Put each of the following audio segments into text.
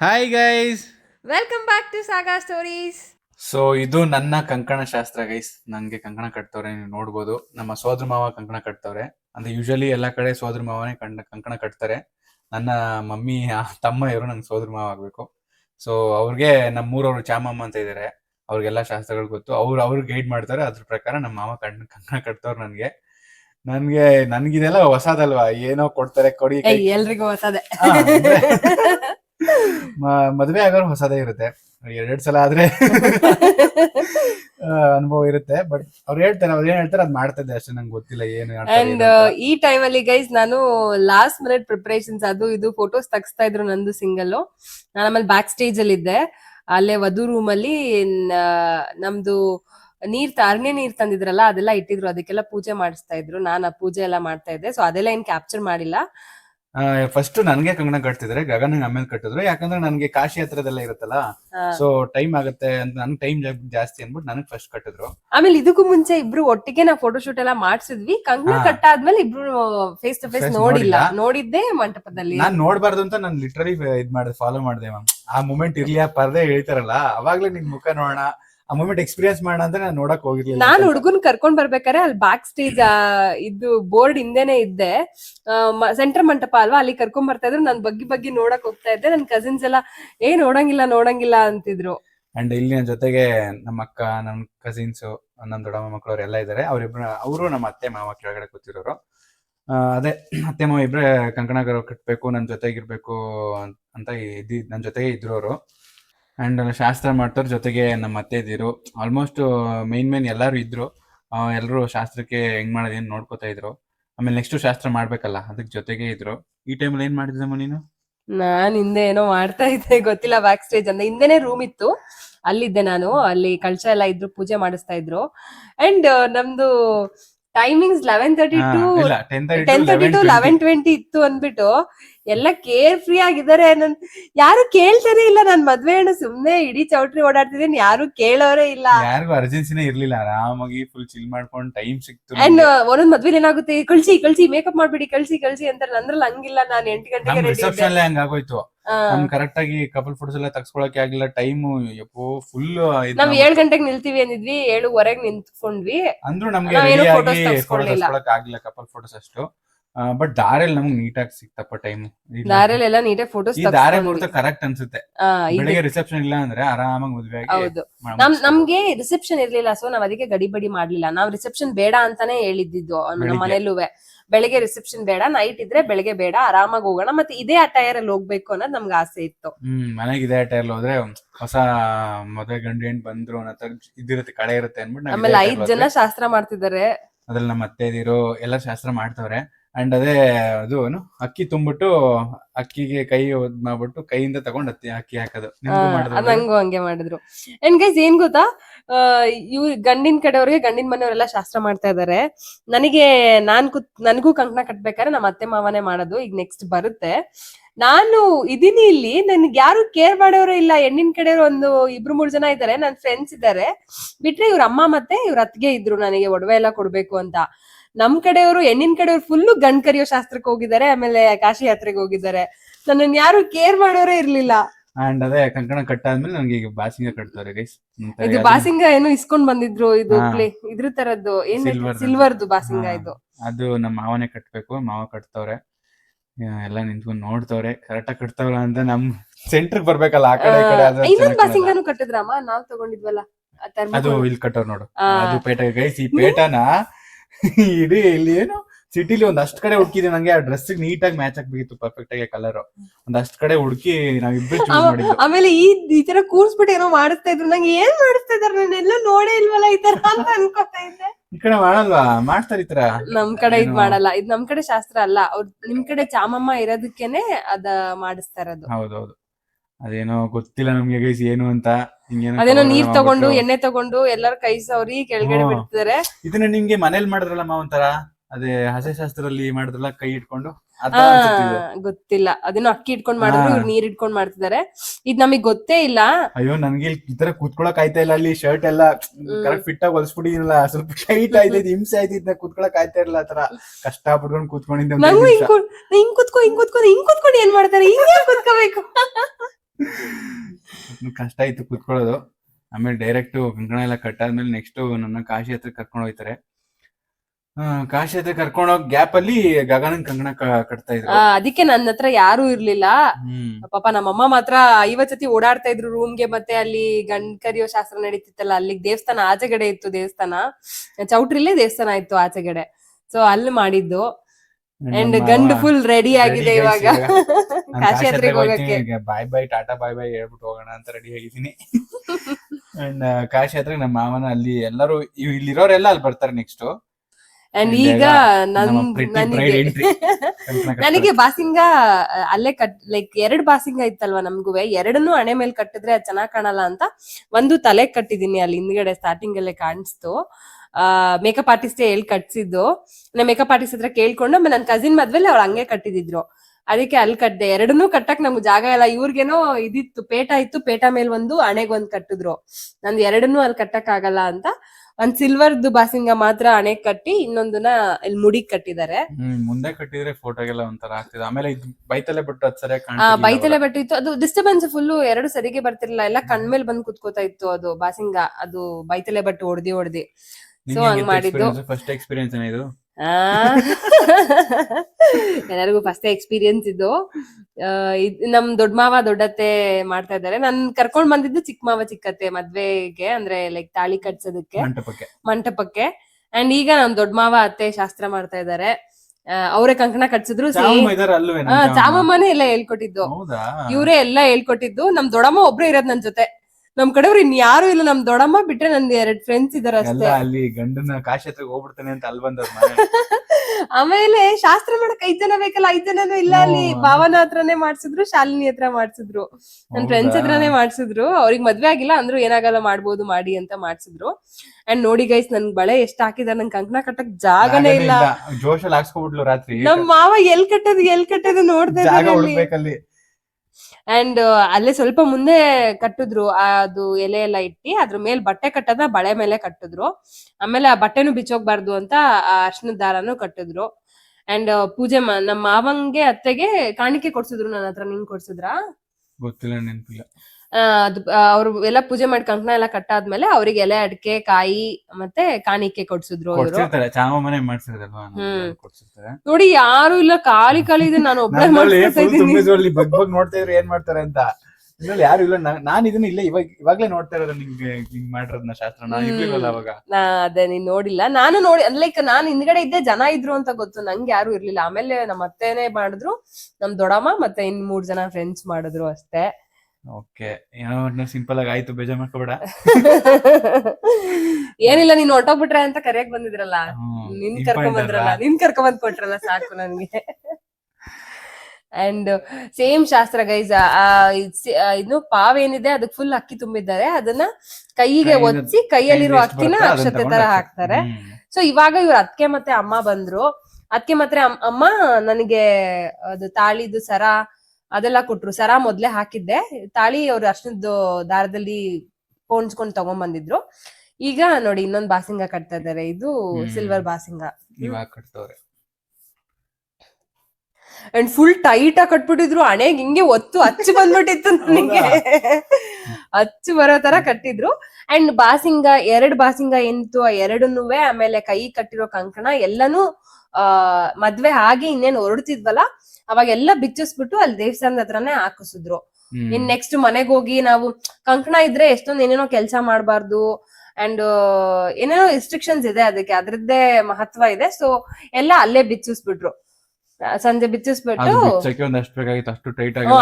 Hi guys welcome back to saga stories so ಇದು ನನ್ನ ಕಂಕಣ ಶಾಸ್ತ್ರ ಗೈಸ್ ನಂಗೆ ಕಂಕಣ ಕಟ್ತವ್ರೆ ನೀವು ನೋಡ್ಬೋದು. ನಮ್ಮ ಸೋದರ ಮಾವ ಕಂಕಣ ಕಟ್ತವ್ರೆ. ಅಂದ್ರೆ ಯೂಶಲಿ ಎಲ್ಲಾ ಕಡೆ ಸೋದರ ಮಾವನೇ ಕಂಡ ಕಂಕಣ ಕಟ್ತಾರೆ. ನನ್ನ ಮಮ್ಮಿ ಆ, ತಮ್ಮ ಇವರು ನಂಗೆ ಸೋದರ ಮಾವ ಆಗ್ಬೇಕು. ಸೊ ಅವ್ರಿಗೆ ನಮ್ಮೂರವ್ರು ಚಾಮಮ್ಮ ಅಂತ ಇದಾರೆ. ಅವ್ರಿಗೆಲ್ಲ ಶಾಸ್ತ್ರಗಳು ಗೊತ್ತು. ಅವ್ರು ಅವ್ರು ಗೈಡ್ ಮಾಡ್ತಾರೆ. ಅದ್ರ ಪ್ರಕಾರ ನಮ್ಮ ಮಾವ ಕಣ್ ಕಂಕಣ ಕಟ್ತವ್ರು ನನಗೆ. ನನ್ಗೆ ನನ್ಗಿದೆಲ್ಲ ಹೊಸದಲ್ವಾ? ಏನೋ ಕೊಡ್ತಾರೆ ಕೊಡಿ ಎಲ್ರಿಗೂ ಹೊಸದೆ. ಮದ್ವೆ ಆಗೋರು ಹೊಸದೇ ಇರುತ್ತೆ. ಎರಡ್ ಸಲ ಆದ್ರೆ ಅನುಭವ ಇರುತ್ತೆ. ಬಟ್ ಅವ್ರು ಹೇಳ್ತಾರೆ ಅವ್ರು ಏನ್ ಹೇಳ್ತಾರೆ ಅದ್ ಮಾಡ್ತಾ ಇದ್ದೆ ಅಷ್ಟೇ. ನಂಗೆ ಗೊತ್ತಿಲ್ಲ ಏನು ಅಂಡ್ ಈ ಟೈಮ್ ಅಲ್ಲಿ ಗೈಸ್ ನಾನು ಲಾಸ್ಟ್ ಮಿನಿಟ್ ಪ್ರಿಪರೇಷನ್ಸ್ ಅದು ಇದು ಫೋಟೋಸ್ ತೆಗಿಸ್ತಾ ಇದ್ರು ನಂದು ಸಿಂಗಲ್ ನಾನು ಆಮೇಲೆ ಬ್ಯಾಕ್ ಸ್ಟೇಜ್ ಅಲ್ಲಿ ಇದ್ದೆ. ಅಲ್ಲೇ ವಧು ರೂಮ್ ಅಲ್ಲಿ ನಮ್ದು ನೀರ್ ಅರಣ್ಯ ನೀರ್ ತಂದಿದ್ರಲ್ಲ ಅದೆಲ್ಲ ಇಟ್ಟಿದ್ರು. ಅದಕ್ಕೆಲ್ಲ ಪೂಜೆ ಮಾಡಿಸ್ತಾ ಇದ್ರು. ನಾನು ಆ ಪೂಜೆ ಎಲ್ಲ ಮಾಡ್ತಾ ಇದ್ದೆ. ಸೊ ಅದೆಲ್ಲ ಏನ್ ಕ್ಯಾಪ್ಚರ್ ಮಾಡಿಲ್ಲ. ಫಸ್ಟ್ ನನ್ಗೆ ಕಂಗಣ ಕಟ್ತಿದ್ರೆ ಗಗನ ಆಮೇಲೆ ಕಟ್ಟಿದ್ರು. ಯಾಕಂದ್ರೆ ನನ್ಗೆ ಕಾಶಿ ಹತ್ರದೆಲ್ಲ ಇರುತ್ತಲ್ಲ ಸೊ ಟೈಮ್ ಆಗುತ್ತೆ ಅಂತ ನನ್ ಟೈಮ್ ಜಾಸ್ತಿ ಅನ್ಬಿಟ್ಟು ನನಗೆ ಫಸ್ಟ್ ಕಟ್ಟಿದ್ರು. ಆಮೇಲೆ ಇದಕ್ಕೂ ಮುಂಚೆ ಇಬ್ರು ಒಟ್ಟಿಗೆ ನಾವು ಫೋಟೋ ಶೂಟ್ ಎಲ್ಲ ಮಾಡ್ಸಿದ್ವಿ. ಕಂಗಣ ಕಟ್ ಆದ್ಮೇಲೆ ಇಬ್ರು ಫೇಸ್ ಟು ಫೇಸ್ ನೋಡಿಲ್ಲ. ನೋಡಿದ್ದೆ ಮಂಟಪದಲ್ಲಿ. ನಾನ್ ನೋಡ್ಬಾರ್ದು ಅಂತ ನಾನು ಲಿಟ್ರಲಿ ಇದ್ ಮಾಡಿದೆ ಫಾಲೋ ಮಾಡಿದೆ ಮ್ಯಾಮ್ ಆ ಮೂಮೆಂಟ್ ಇರ್ಲಿ ಆ ಪರ್ದೆ ಹೇಳ್ತಾರಲ್ಲ ಅವಾಗ್ಲೇ ನಿನ್ ಮುಖ ನೋಡೋಣ. ಆ ಮೂಮೆಂಟ್ ಎಕ್ಸ್ಪೀರಿಯನ್ಸ್ ಮಾಡೋಣ ಅಂತ ನಾನು ನೋಡಕ್ ಹೋಗಿರ್ಲಿಲ್ಲ ನಾನು ಹುಡುಗನ್ ಕರ್ಕೊಂಡ್ ಬರ್ಬೇಕಾರೆ ಅಲ್ಲಿ ಬ್ಯಾಕ್ ಸ್ಟೇಜ್ ಇದು ಬೋರ್ಡ್ ಹಿಂದೆನೆ ಇದ್ದೆ. ಸೆಂಟರ್ ಮಂಟಪ ಅಲ್ವಾ? ಅಲ್ಲಿ ಕರ್ಕೊಂಡ್ ಬರ್ತಾ ಇದ್ರು. ನಾನ್ ಬಗ್ಗಿ ಬಗ್ಗಿ ನೋಡಕ್ ಹೋಗ್ತಾ ಇದ್ದೆ. ನನ್ ಕಸಿನ್ಸ್ ಎಲ್ಲ ಏ ನೋಡಂಗಿಲ್ಲ ನೋಡಂಗಿಲ್ಲ ಅಂತಿದ್ರು. ಅಂಡ್ ಇಲ್ಲಿ ನನ್ನ ಜೊತೆಗೆ ನಮ್ಮ ಅಕ್ಕ ನಮ್ಮ ಕಸಿನ್ಸ್ ನಮ್ಮ ದೊಡ್ಡಮ್ಮ ಮಕ್ಕಳು ಎಲ್ಲ ಇದ್ದಾರೆ ಅವರಿಬ್ರು ಅವರು ನಮ್ಮ ಅತ್ತೆ ಮಾವ ಕೆಳಗಡೆ ಕೂತಿರೋರು. ಅದೇ ಅತ್ತೆ ಮಾವ ಇಬ್ರೆ ಕಂಕಣಗರ ಕಟ್ಬೇಕು ನನ್ನ ಜೊತೆಗಿರ್ಬೇಕು ಅಂತ ಇದ್ದಿ ನನ್ನ ಜೊತೆಗೆ ಇದ್ರು ಅವರು ಅಂಡ್ ಶಾಸ್ತ್ರ ಮಾಡ್ತಾರೆ ಜೊತೆಗೆ ನಮ್ಮ ಅತ್ತೆ ಇದ್ದಿರು ಆಲ್ಮೋಸ್ಟ್ ಮೇನ್ ಮೇನ್ ಎಲ್ಲರೂ ಇದ್ರು. ಎಲ್ಲರೂ ಶಾಸ್ತ್ರಕ್ಕೆ ಹೆಂಗ್ ಮಾಡೋದು ಏನ್ ನೋಡ್ಕೋತಾ ಇದ್ರು. ಆಮೇಲೆ ನೆಕ್ಸ್ಟ್ ಶಾಸ್ತ್ರ ಮಾಡ್ಬೇಕಲ್ಲ ಅದಕ್ಕೆ ಜೊತೆಗೆ ಇದ್ರು. ಈ ಟೈಮಲ್ಲಿ ಏನ್ ಮಾಡಿದ್ದಮ್ಮ ನೀನು? ನಾನ್ ಹಿಂದೆ ಏನೋ ಮಾಡ್ತಾ ಇದ್ದೆ ಗೊತ್ತಿಲ್ಲ ಬ್ಯಾಕ್ ಸ್ಟೇಜ್ ಅಂದ್ರೆ. ಹಿಂದೆನೆ ರೂಮ್ ಇತ್ತು. ಅಲ್ಲಿದ್ದೆ ನಾನು. ಅಲ್ಲಿ ಕಳಶ ಎಲ್ಲ ಇದ್ರು ಪೂಜೆ ಮಾಡಿಸ್ತಾ ಇದ್ರು. ಅಂಡ್ ನಮ್ದು timings eleven thirty to ten thirty to eleven twenty ಇತ್ತು ಅಂದ್ಬಿಟ್ಟು. ಎಲ್ಲ ಕೇರ್ ಫ್ರೀ ಆಗಿದ್ದಾರೆ. ನನ್ ಯಾರು ಕೇಳ್ತಾನೆ ಇಲ್ಲ. ನನ್ ಮದ್ವೆ ಹಣ್ಣು ಸುಮ್ನೆ ಇಡೀ ಚೌಟ್ರಿ ಓಡಾಡ್ತಿದ್ದೀನಿ. ಯಾರು ಕೇಳೋರೇ ಇಲ್ಲ. ಯಾರಿಗೂ ಅರ್ಜೆನ್ಸಿನೇ ಇರ್ಲಿಲ್ಲ. ಆರಾಮಾಗಿ ಫುಲ್ ಚಿಲ್ ಮಾಡ್ಕೊಂಡು ಟೈಮ್ ಸಿಕ್ತು ಅಂಡ್ ಒಂದೊಂದ್ ಮದ್ವೆ ಏನಾಗುತ್ತೆ? ಕಳ್ಸಿ ಕಳ್ಸಿ ಮೇಕಪ್ ಮಾಡ್ಬಿಡಿ ಕಳ್ಸಿ ಕಳ್ಸಿ ಅಂತಾರೆ ನಂದ್ರಲ್ಲಿ ಹಂಗಿಲ್ಲ. ನಾನ್ ಎಂಟು ಗಂಟೆಗೆ ರೆಡಿ ರಿಸೆಪ್ಷನ್ ಹಂಗ ಆಗೋಯ್ತು. ನಮ್ ಕರೆಕ್ಟ್ ಆಗಿ ಕಪಲ್ ಫೋಟೋಸ್ ಎಲ್ಲ ತಗ್ಸ್ಕೊಳಕ್ಕೆ ಆಗಿಲ್ಲ. ಟೈಮ್ ಯಪ್ಪೋ ಫುಲ್ ನಾವ್ ಏಳ್ ಗಂಟೆಗೆ ನಿಲ್ತೀವಿ ಅಂದಿದ್ವಿ. ಏಳುವರೆಗೆ ನಿಂತ್ಕೊಂಡ್ವಿ. ಅಂದ್ರೂ ನಮ್ಗೆ ನಾವೇನು ಆಗಿ ತಗ್ಸ್ಕೊಳಕ್ ಆಗಿಲ್ಲ ಕಪಲ್ ಫೋಟೋಸ್ ಅಷ್ಟು. ಬಟ್ ದಾರಲ್ಲಿ ನಮ್ಗೆ ನೀಟಾಗಿ ಸಿಕ್ತಪ್ಪ ಟೈಮ್ ದಾರಲ್ಲಿ ಎಲ್ಲ ನೀಟಾಗಿ ಫೋಟೋಸ್ ಈ ದಾರೆ ಮುಹೂರ್ತ ಕರೆಕ್ಟ್ ಅನ್ಸುತ್ತೆ. ಬೆಳಿಗ್ಗೆ ರಿಸೆಪ್ಷನ್ ಇಲ್ಲ ಅಂದ್ರೆ ಆರಾಮಾಗಿ ಮದುವೆ ಹೌದು. ನಮ್. ನಮ್ಗೆ ರಿಸೆಪ್ಷನ್ ಇರ್ಲಿಲ್ಲ ಸೊ ನಾವ್ ಅದಕ್ಕೆ ಗಡಿಬಡಿ ಮಾಡ್ಲಿಲ್ಲ. ನಾವ್ ರಿಸೆಪ್ಷನ್ ಬೇಡ ಅಂತಾನೆ ಹೇಳಿದ್ದು ನಮ್ಮ ಬೆಳಿಗ್ಗೆ. ಮನೇಲುವೆ ಬೆಳಿಗ್ಗೆ ರಿಸೆಪ್ಷನ್ ಬೇಡ ನೈಟ್ ಇದ್ರೆ ಬೆಳಿಗ್ಗೆ ಬೇಡ ಆರಾಮಾಗಿ ಹೋಗೋಣ. ಮತ್ತೆ ಇದೇ ಅಟೈರ್ ಅಲ್ಲಿ ಹೋಗ್ಬೇಕು ಅನ್ನೋದು ನಮ್ಗೆ ಆಸೆ ಇತ್ತು. ಹ್ಮ್ ಮನೆಗೆ ಇದೇ ಟೈರ್ ಹೋದ್ರೆ ಹೊಸ ಮದ್ವೆ ಗಂಡು ಹೆಣ್ ಬಂದ್ರು ಅನ್ನೋ ಇದಿರುತ್ತೆ ಕಳೆ ಇರುತ್ತೆ ಅನ್ಬಿಟ್ಟು ಆಮೇಲೆ ಐದ್ ಜನ ಶಾಸ್ತ್ರ ಮಾಡ್ತಿದ್ದಾರೆ. ಅದ್ರಲ್ಲಿ ನಮ್ಮ ಅತ್ತೆದಿರು ಎಲ್ಲ ಶಾಸ್ತ್ರ ಮಾಡ್ತವ್ರೆ. ಅಂಡ್ ಅದೇ ಅದು ಏನು? ಅಕ್ಕಿ ತುಂಬಿಟ್ಟು ಅಕ್ಕಿಗೆ ಕೈ ಮಾಡ್ಬಿಟ್ಟು ಕೈಯಿಂದ ತಗೊಂಡ್ ಅತ್ತಿ ಅಕ್ಕಿ ಹಾಕೋದು. ಹಂಗು ನಂಗೂ ಹಂಗೆ ಮಾಡಿದ್ರು. ಅಂಡ್ ಗೈಸ್ ಏನ್ ಗೊತ್ತಾ? ಇವ್ ಗಂಡಿನ ಕಡೆಯವ್ರಿಗೆ ಗಂಡಿನ ಮನೆಯವರೆಲ್ಲ ಶಾಸ್ತ್ರ ಮಾಡ್ತಾ ಇದಾರೆ. ನನಗೆ ನಾನ್ ಕುತ್ ನನಗೂ ಕಂಕಣ ಕಟ್ಬೇಕಾದ್ರೆ ನಮ್ಮ ಅತ್ತೆ ಮಾವನೇ ಮಾಡೋದು. ಈಗ ನೆಕ್ಸ್ಟ್ ಬರುತ್ತೆ. ನಾನು ಇದೀನಿ ಇಲ್ಲಿ. ನನ್ಗೆ ಯಾರು ಕೇರ್ ಮಾಡೋರು ಇಲ್ಲ. ಹೆಣ್ಣಿನ ಕಡೆಯವ್ರು ಒಂದು ಇಬ್ರು ಮೂರ್ ಜನ ಇದ್ದಾರೆ ನನ್ನ ಫ್ರೆಂಡ್ಸ್ ಇದ್ದಾರೆ ಬಿಟ್ರೆ ಇವ್ರ ಅಮ್ಮ ಮತ್ತೆ ಇವ್ರ ಅತ್ತಿಗೆ ಇದ್ರು ನನಗೆ ಒಡವೆ ಎಲ್ಲ ಕೊಡ್ಬೇಕು ಅಂತ. ನಮ್ ಕಡೆಯವರು ಹೆಣ್ಣಿನ ಕಡೆಯವ್ರು ಫುಲ್ಲು ಗಂಡ್ ಕರಿಯೋ ಶಾಸ್ತ್ರಕ್ಕೆ ಹೋಗಿದ್ದಾರೆ ಆಮೇಲೆ ಕಾಶಿ ಯಾತ್ರೆಗೆ ಹೋಗಿದ್ದಾರೆ. ನನ್ನ ಯಾರು ಕೇರ್ ಮಾಡೋರೇ ಇರ್ಲಿಲ್ಲ. ಅಂಡ್ ಅದೇ ಕಂಕಣ ಕಟ್ಟಾದ್ಮೇಲೆ ನನ್ಗೆ ಈಗ ಬಾಸಿಂಗ ಕಟ್ತವ್ರೆ ಗೈಸ್ ಇದು ಬಾಸಿಂಗ ಏನು ಇಸ್ಕೊಂಡ್ ಬಂದಿದ್ರು ಇದು ಇದ್ರ ತರದ್ದು ಏನ್ ಸಿಲ್ವರ್ದು ಬಾಸಿಂಗ. ಇದು. ಅದು ನಮ್ಮ ಮಾವನೇ ಕಟ್ಬೇಕು ಮಾವ ಕಟ್ತವ್ರೆ. ಎಲ್ಲ ನಿಂತ್ಕೊಂಡು ನೋಡ್ತವ್ರೆ ಕರೆಕ್ಟ್ ಆಗಿ ಕಟ್ತವ್ರ ಅಂತ ನಮ್ ಸೆಂಟರ್ ಬರ್ಬೇಕಲ್ಲ ಆ ಕಡೆ ಈ ಕಡೆ ಆದ್ರೆ ಇನ್ನೊಂದ್. ಬಾಸಿಂಗನು ಕಟ್ಟಿದ್ರಮ್ಮ? ನಾವ್ ತಗೊಂಡಿದ್ವಲ್ಲ ಅದು ಇಲ್ಲಿ ಕಟ್ಟೋರ್ ನೋಡು. ಅದು ಪೇಟ ಗೈಸ್ ಈ ಪೇಟನ ಇಡೀ ಇಲ್ಲಿ ಏನು ಸಿಟಿಲಿ ಒಂದ್ ಅಷ್ಟ್ ಕಡೆ ಹುಡುಕಿದೆ ನಂಗೆ ಆ ಡ್ರೆಸ್ ನೀಟಾಗಿ ಮ್ಯಾಚ್ ಆಗ್ಬೇಕಿತ್ತು ಪರ್ಫೆಕ್ಟ್ ಆಗಿ ಕಲರ್ ಒಂದ್ ಅಷ್ಟ್ ಕಡೆ ಹುಡುಕಿ ನಾವಿಬ್ರು ಚೂಸ್ ಆಮ- ಆಮೇಲೆ ಈ ಈ ತರ ಕೂರ್ಸ್ಬಿಟ್ಟು ಏನೋ ಮಾಡಿಸ್ತಾ ಇದ್ರು. ನಂಗೆ ಏನ್ ಮಾಡಿಸ್ತಾ ಇದಾರೆ? ನಾನೆಲ್ಲ ನೋಡೇ ಇಲ್ವಲ್ಲ ಈ ತರ ಅಂತ ಅನ್ಕೋತಾ ಇದ್ದೆ. ಈ ಕಡೆ ಮಾಡಲ್ವಾ? ಮಾಡ್ತಾರೆ ಈ ತರ. ನಮ್ ಕಡೆ ಇದ್ ಮಾಡಲ್ಲ. ಇದ್ ನಮ್ ಕಡೆ ಶಾಸ್ತ್ರ ಅಲ್ಲ. ಅವ್ರ ನಿಮ್ ಕಡೆ ಚಾಮಮ್ಮ ಇರೋದಕ್ಕೇನೆ ಅದ ಮಾಡಿಸ್ತಾ ಇರೋದು. ಹೌದೌದು. ಅದೇನೋ ಗೊತ್ತಿಲ್ಲ ನಮ್ಗೆ ಗೈಸ್ ಏನು ಅಂತ ಹಿಂಗೇನೋ ಅದೇನೋ ನೀರ್ ತಗೊಂಡು ಎಣ್ಣೆ ತಗೊಂಡು ಎಲ್ಲರ ಕೈ ಸವರಿ ಕೆಳಗಡೆ ಹ್ಮ್. ಬಿಡ್ತಿದಾರೆ. ಇದನ್ನ ನಿಮ್ಗೆ ಮನೇಲಿ ಮಾಡಿದ್ರಲ್ಲ ಮಾವ ಒಂಥರ? ಅದೇ ಹಸೆ ಶಾಸ್ತ್ರದಲ್ಲಿ ಮಾಡಿದ್ರಲ್ಲ ಕೈ ಇಟ್ಕೊಂಡು? ಅನ್ಸುತ್ತೆ ಇದು. ಗೊತ್ತಿಲ್ಲ. ಅದೇನೋ ಅಕ್ಕಿ ಇಟ್ಕೊಂಡ್ ಮಾಡಿದ್ರು ಹಾ. ಇವ್ರು ನೀರ್ ಇಟ್ಕೊಂಡ್ ಮಾಡ್ತಿದಾರೆ. ಇದ್ ನಮಗ್ ಗೊತ್ತೇ ಇಲ್ಲ. ಅಯ್ಯೋ ನನ್ಗೆ ಇಲ್ಲಿ ಈ ತರ ಕೂತ್ಕೊಳಕ್ ಆಯ್ತಾ ಇಲ್ಲ ಅಲ್ಲಿ ಶರ್ಟ್ ಎಲ್ಲ ಕರೆಕ್ಟ್ ಫಿಟ್ ಆಗಿ ಹೊಲ್ಸ್ಬಿಟ್ಟಿದ್ದೀನಲ್ಲ ಸ್ವಲ್ಪ ಟೈಟ್ ಆಯ್ತೈತಿ ಹಿಂಸೆ ಆಯ್ತಿದ್ ಕೂತ್ಕೊಳಕ್ ಆಯ್ತಾ ಇರಲ್ಲ ಆತರ ಕಷ್ಟ ಪಡ್ಕೊಂಡು ಕೂತ್ಕೊಂಡಿದ್ದೆ ಒಂದ್ ನಂಗೂ ಐದ್ ಹಿಂಗ್ ಕುತ್ಕೊ ಹಿಂಗ್ ಕುತ್ಕೊ ಹಿಂಗ್ ಕುತ್ಕೊಂಡು ಏನ್ ಮಾಡ್ತಾರೆ? ಹಿಂಗೆ ಕುತ್ಕೋಬೇಕು? ಕಷ್ಟ ಇತ್ತು ಕುತ್ಕೊಳ್ಳೋದು. ಆಮೇಲೆ ಡೈರೆಕ್ಟ್ ಕಂಕಣ ಎಲ್ಲ ಕಟ್ಟಾದ್ಮೇಲೆ ನೆಕ್ಸ್ಟ್ ನನ್ನ ಕಾಶಿ ಹತ್ರ ಕರ್ಕೊಂಡು ಹೋಗ್ತಾರೆ. ಕಾಶಿ ಹತ್ರ ಕರ್ಕೊಂಡು ಹೋಗ್ ಗ್ಯಾಪ್ ಅಲ್ಲಿ ಗಗನ ಕಂಕಣ ಕಟ್ತಾ ಇದ್ರು. ಅದಕ್ಕೆ ನನ್ನ ಹತ್ರ ಯಾರು ಇರ್ಲಿಲ್ಲ. ಪಾಪ ನಮ್ಮಮ್ಮ ಮಾತ್ರ ಐವತ್ ಸತಿ ಓಡಾಡ್ತಾ ಇದ್ರು ರೂಮ್ಗೆ ಮತ್ತೆ ಅಲ್ಲಿ ಗಂಡ್ ಕರಿಯೋ ಶಾಸ್ತ್ರ ನಡೀತಿತ್ತಲ್ಲ ಅಲ್ಲಿ ದೇವಸ್ಥಾನ ಆಚೆಗಡೆ ಇತ್ತು ದೇವಸ್ಥಾನ. ಚೌಟ್ರಿಲೇ ದೇವಸ್ಥಾನ ಇತ್ತು ಆಚೆಗಡೆ. ಸೊ ಅಲ್ಲಿ ಮಾಡಿದ್ದು. ಅಂಡ್ ಗಂಡು ಫುಲ್ ರೆಡಿ ಆಗಿದೆ ಇವಾಗ. ಕಾಶಿಯಾತ್ರೆಗೆ ಹೋಗಕ್ಕೆ ಬಾಯ್ ಬಾಯ್ ಟಾಟಾ ಬಾಯ್ ಬಾಯ್ ಹೇಳ್ಬಿಟ್ಟು ಹೋಗೋಣ ಅಂತ ರೆಡಿ ಆಗಿದ್ದೀನಿ. ಅಂಡ್ ಕಾಶಿಯಾತ್ರೆ ನಮ್ಮ ಮಾವನ ಅಲ್ಲಿ ಎಲ್ಲರೂ ಇಲ್ಲಿರೋರೆಲ್ಲ ಅಲ್ಲಿ ಬರ್ತಾರೆ ನೆಕ್ಸ್ಟ್ ಅಂಡ್ ಈಗ ನನಗೆ ಬಾಸಿಂಗ ಅಲ್ಲೇ ಕಟ್ ಲೈಕ್ ಎರಡ್ ಬಾಸಿಂಗ ಇತ್ತಲ್ವಾ ನಮ್ಗುವೆ ಎರಡನ್ನೂ ಹಣೆ ಮೇಲೆ ಕಟ್ಟಿದ್ರೆ ಅದು ಚೆನ್ನಾಗ್ ಕಾಣಲ್ಲ ಅಂತ ಒಂದು ತಲೆ ಕಟ್ಟಿದೀನಿ ಅಲ್ಲಿ ಹಿಂದ್ಗಡೆ ಸ್ಟಾರ್ಟಿಂಗ್ ಅಲ್ಲೇ ಕಾಣಿಸ್ತು. ಮೇಕಪ್ ಆರ್ಟಿಸ್ಟ್ ಹೇಳಿ ಕಟ್ಸಿದ್ದು. ನಾ ಮೇಕಪ್ ಆರ್ಟಿಸ್ಟ್ ಹತ್ರ ಕೇಳ್ಕೊಂಡು ನನ್ನ ಕಸಿನ್ ಮದ್ವೆಲಿ ಅವ್ರು ಹಂಗೆ ಕಟ್ಟಿದಿದ್ರು. ಅದಕ್ಕೆ ಅಲ್ಲಿ ಕಟ್ಟಿದೆ ಎರಡನ್ನೂ ಕಟ್ಟಕ್ ನಮ್ಗೆ ಜಾಗ ಇಲ್ಲ. ಇವ್ರಿಗೇನೋ ಇದಿತ್ತು. ಪೇಟ ಇತ್ತು. ಪೇಟ ಮೇಲೆ ಒಂದು ಹಣೆಗೆ ಒಂದ್ ಕಟ್ಟಿದ್ರು. ನಂದು ಎರಡನ್ನೂ ಅಲ್ಲಿ ಕಟ್ಟಕ್ ಆಗಲ್ಲ ಅಂತ. ಒಂದ್ ಸಿಲ್ವರ್ದು ಬಾಸಿಂಗ ಮಾತ್ರ ಹಣೆ ಕಟ್ಟಿ ಇನ್ನೊಂದನ್ನ ಇಲ್ಲಿ ಮುಡಿ ಕಟ್ಟಿದ್ದಾರೆ ಮುಂದೆ ಕಟ್ಟಿದ್ರೆ ಫೋಟೋಗೆಲ್ಲ ಒಂಥರ ಆಗ್ತಿದೆ. ಆಮೇಲೆ ಇದು ಬೈತಲೆ ಬಿಟ್ಟು ಅದು ಸರಿಯಾಗಿ ಬೈತಲೆ ಬಟ್ಟು ಇತ್ತು. ಅದು ಡಿಸ್ಟರ್ಬೆನ್ಸ್ ಫುಲ್ ಎರಡು ಸರಿಗೆ ಬರ್ತಿರ್ಲಿಲ್ಲ. ಎಲ್ಲ ಕಣ್ಮೇಲೆ ಬಂದ್ ಕುತ್ಕೋತಾ ಇತ್ತು ಅದು ಬಾಸಿಂಗ. ಅದು ಬೈತಲೆ ಬಟ್ಟು ಹೊಡ್ದಿ ಹೊಡ್ದಿ ಸೊ ಹಂಗ್ ಮಾಡಿದ್ದು. ಫಸ್ಟ್ ಎಕ್ಸ್ಪೀರಿಯನ್ಸ್ ಇದು? ಎಲ್ಲರಿಗೂ ಫಸ್ಟ್ ಎಕ್ಸ್ಪೀರಿಯನ್ಸ್ ಇದು. ನಮ್ ದೊಡ್ಡ ಮಾವ ದೊಡ್ಡತ್ತೆ ಮಾಡ್ತಾ ಇದ್ದಾರೆ. ನಾನ್ ಕರ್ಕೊಂಡ್ ಬಂದಿದ್ದು ಚಿಕ್ಕ ಮಾವ ಚಿಕ್ಕತ್ತೆ ಮದ್ವೆಗೆ ಅಂದ್ರೆ ಲೈಕ್ ತಾಳಿ ಕಟ್ಸೋದಕ್ಕೆ. ಮಂಟಪಕ್ಕೆ. ಅಂಡ್ ಈಗ ನಮ್ ದೊಡ್ಡ ಮಾವ ಅತ್ತೆ ಶಾಸ್ತ್ರ ಮಾಡ್ತಾ ಇದಾರೆ ಅವರೇ ಕಂಕಣ ಕಟ್ಸಿದ್ರು? ಚಾಮಮ್ಮನೇ ಎಲ್ಲ ಹೇಳ್ಕೊಟ್ಟಿದ್ದು. ಇವರೇ ಎಲ್ಲ ಹೇಳ್ಕೊಟ್ಟಿದ್ದು. ನಮ್ ದೊಡ್ಡಮ್ಮ ಒಬ್ರೇ ಇರೋದ್ ನನ್ ಜೊತೆ. ನಮ್ ಕಡೆಯವ್ರು ಇನ್ ಯಾರು ಇಲ್ಲ. ನಮ್ ದೊಡಮ್ಮ ಬಿಟ್ರೆ ನಂದ್ ಎರಡ್ ಫ್ರೆಂಡ್ಸ್ ಇದಾರೆ ಅಷ್ಟೇ. ಅಲ್ಲಿ ಗಂಡನ ಕಾಶಿ ಹೋಗ್ಬಿಡ್ತಾನೆ ಅಂತ ಅಲ್ಲಿ ಬಂದ ಆಮೇಲೆ ಶಾಸ್ತ್ರ ಮಾಡಕ್ ಐದ್ ಜನ ಬೇಕಲ್ಲ ಐದ್ ಜನನು ಇಲ್ಲ ಅಲ್ಲಿ. ಭಾವನ ಹತ್ರನೇ ಮಾಡ್ಸಿದ್ರು ಶಾಲಿನಿ ಹತ್ರ ಮಾಡ್ಸಿದ್ರು. ನನ್ ಫ್ರೆಂಡ್ಸ್? ಹತ್ರನೇ ಮಾಡ್ಸಿದ್ರು. ಅವ್ರಿಗೆ ಮದ್ವೆ ಆಗಿಲ್ಲ ಅಂದ್ರು ಏನಾಗಲ್ಲ ಮಾಡ್ಬೋದು ಮಾಡಿ ಅಂತ ಮಾಡ್ಸಿದ್ರು. ಅಂಡ್ ನೋಡಿ ಗೈಸ್ ನನ್ ಬಳೆ ಎಷ್ಟ್ ಹಾಕಿದಾರ. ನನ್ ಕಂಕಣ ಕಟ್ಟಕ್ ಜಾಗನೇ ಇಲ್ಲ. ಜೋಶಲ್ಲಿ ಹಾಕ್ಸ್ಕೊಬಿಟ್ಲು ರಾತ್ರಿ. ನಮ್ ಮಾವ ಎಲ್ ಕಟ್ಟೋದು ಎಲ್ ಕಟ್ಟೋದು ನೋಡ್ತಾ ಇದ್ದಾರೆ ಹುಡುಕ್ಬೇಕಲ್ಲಿ. ಅಂಡ್ ಅಲ್ಲೇ ಸ್ವಲ್ಪ ಮುಂದೆ ಕಟ್ಟಿದ್ರು, ಅದು ಎಲೆ ಎಲ್ಲ ಇಟ್ಟಿ ಅದ್ರ ಮೇಲೆ ಬಟ್ಟೆ ಕಟ್ಟದ ಬಳೆ ಮೇಲೆ ಕಟ್ಟಿದ್ರು. ಆಮೇಲೆ ಆ ಬಟ್ಟೆನು ಬಿಚ್ಚೋಗ್ಬಾರ್ದು ಅಂತ ಆ ಅರ್ಶನ ದಾರನು ಕಟ್ಟಿದ್ರು. ಅಂಡ್ ಪೂಜೆ ಮಾ- ನಮ್ಮ ಮಾವಂಗೆ ಅತ್ತೆಗೆ ಕಾಣಿಕೆ ಕೊಡ್ಸಿದ್ರು ನನ್ನ ಹತ್ರ, ನಿಂಗ್ ಕೊಡ್ಸಿದ್ರಾ? ಗೊತ್ತಿಲ್ಲ ಅದು ಅವ್ರು ಎಲ್ಲ ಪೂಜೆ ಮಾಡಿ ಕಂಕಣ ಎಲ್ಲ ಕಟ್ಟಾದ್ಮೇಲೆ ಅವ್ರಿಗೆ ಎಲೆ ಅಡಿಕೆ ಕಾಯಿ ಮತ್ತೆ ಕಾಣಿಕೆ ಕೊಡ್ಸಿದ್ರು ಅವರು ಕೊಡ್ಸಿರ್ತಾರೆ. ಚಾಮಮ್ಮನೆ ಮಾಡ್ಸಿರೋದಲ್ವಾ ಹ್ಮ್. ಕೊಡ್ಸಿರ್ತಾರೆ. ನೋಡಿ ಯಾರು ಇಲ್ಲ ಖಾಲಿ ಖಾಲಿ ಇದೆ ನಾನು ಒಬ್ಬಳೆ ನನ್ನಲ್ಲಿ ಮಾಡ್ಕೊತಾ full ಇದ್ದೀನಿ. ತುಂಬಿದ್ರಲ್ಲಿ ಬಗ್ ಬಗ್ ನೋಡ್ತಾ ಇದ್ರೆ ಏನ್ ಮಾಡ್ತಾರೆ ಅಂತ. ಇದ್ರಲ್ಲಿ ಯಾರು ಇಲ್ಲ. ನಾ- ನಾನ್ ಇದನ್ನ ಇಲ್ಲ ಇವಾಗ ಇವಾಗ್ಲೇ ನೋಡ್ತಾ ಇರೋದು ನಿಮ್ಗೆ ಹಿಂಗ್ ಮಾಡಿರೋದ್ನ ಶಾಸ್ತ್ರ. ನಾನು. ಇರ್ಲಿಲ್ವಲ್ಲ ಅವಾಗ? ನಾ ಅದೇ ನೀನ್ ನೋಡಿಲ್ಲ. ನಾನು ನೋಡಿ ಲೈಕ್ ನಾನ್ ಹಿಂದ್ಗಡೆ ಇದ್ದೆ ಜನ ಇದ್ರು ಅಂತ ಗೊತ್ತು. ನಂಗೆ ಯಾರು ಇರ್ಲಿಲ್ಲ. ಆಮೇಲೆ ನಮ್ಮ ಅತ್ತೇನೆ ಮಾಡಿದ್ರು. ನಮ್ ದೊಡಮ್ಮ ಮತ್ತೆ ಇನ್ ಮೂರ್ ಜನ ಫ್ರೆಂಡ್ಸ್ ಮಾಡಿದ್ರು ಅಷ್ಟೇ. ಓಕೆ ಏನೋ ಸಿಂಪಲ್ ಆಗಿ ಆಯ್ತು ಬೇಜಾರ್ ಮಾಡ್ಕೋಬೇಡ ಏನಿಲ್ಲ ನೀನ್ ಹೊರ್ಟೋಗ್ಬಿಟ್ರೆ ಅಂತ ಕರೆಯಕ್ ಬಂದಿದ್ರಲ್ಲ. ನಿನ್ ಕರ್ಕೊಂಡ್ ಬಂದ್ರಲ್ಲ? ನಿನ್ ಕರ್ಕೊಂಡ್ ಬಂದ್ ಕೊಟ್ರಲ್ಲ ಸಾಕು ನನ್ಗೆ ಅಂಡ್ ಸೇಮ್ ಶಾಸ್ತ್ರ ಗೈಸ್ ಇನ್ನು ಪಾವ್ ಏನಿದೆ ಅದಕ್ಕೆ ಫುಲ್ ಅಕ್ಕಿ ತುಂಬಿದ್ದಾರೆ ಅದನ್ನ ಕೈಗೆ ಒತ್ತಿ ಕೈಯಲ್ಲಿರೋ ಅಕ್ಕಿನ ಅಕ್ಷತೆ ತರ ಹಾಕ್ತಾರೆ. ಸೊ ಇವಾಗ ಇವ್ರ ಅತ್ಕೆ ಮತ್ತೆ ಅಮ್ಮ ಬಂದ್ರು ಅತ್ಕೆ ಮತ್ತೆ ಅಮ್- ಅಮ್ಮ ನನಗೆ ಅದು ತಾಳಿದು ಸರ ಅದೆಲ್ಲ ಕೊಟ್ರು. ಸರ ಮೊದ್ಲೇ ಹಾಕಿದ್ದೆ. ತಾಳಿ ಅವ್ರು ಅಷ್ಟೊಂದು ದಾರದಲ್ಲಿ ಪೋಣಿಸ್ಕೊಂಡ್ ತಗೊಂಡ್ ಬಂದಿದ್ರು ಈಗ ನೋಡಿ ಇನ್ನೊಂದ್ ಬಾಸಿಂಗ ಕಟ್ತಾ ಇದಾರೆ. ಇದು ಸಿಲ್ವರ್ ಬಾಸಿಂಗ. ಅಂಡ್ ಫುಲ್ ಟೈಟ್ ಆಗಿ ಕಟ್ಬಿಟ್ಟಿದ್ರು. ಹಣೆಗ್ ಹಿಂಗೆ ಒತ್ತು ಅಚ್ಚು ಬಂದ್ಬಿಟ್ಟಿತ್ತು ನನಗೆ. ಅಚ್ಚು ಬರೋ ತರ ಕಟ್ಟಿದ್ರು. ಅಂಡ್ ಬಾಸಿಂಗ ಎರಡ್ ಬಾಸಿಂಗ ಎಂತು ಆ ಎರಡನ್ನೂವೆ ಆಮೇಲೆ ಕೈ ಕಟ್ಟಿರೋ ಕಂಕಣ ಎಲ್ಲಾನು ಆ ಮದ್ವೆ ಆಗಿ ಇನ್ನೇನ್ ಹೊರಡ್ತಿದ್ವಲ್ಲ ಅವಾಗ ಎಲ್ಲ ಬಿಚ್ಚಿಸ್ಬಿಟ್ಟು ಅಲ್ಲಿ ದೇವಸ್ಥಾನದ ಹತ್ರನೇ ಹಾಕಿಸಿದ್ರು. ಇನ್ ನೆಕ್ಸ್ಟ್ ಮನೆಗ್ ಹೋಗಿ ನಾವು ಕಂಕಣ ಇದ್ರೆ ಎಷ್ಟೊಂದ್ ಏನೇನೋ ಕೆಲಸ ಮಾಡಬಾರ್ದು ಅಂಡ್ ಏನೇನೋ ರಿಸ್ಟ್ರಿಕ್ಷನ್ಸ್ ಇದೆ ಅದಕ್ಕೆ ಅದ್ರದ್ದೇ ಮಹತ್ವ ಇದೆ. ಸೊ ಎಲ್ಲ ಅಲ್ಲೇ ಬಿಚ್ಚಿಸ್ಬಿಟ್ರು. ಸಂಜೆ ಬಿಚ್ಚಿಸ್ಬಿಟ್ಟು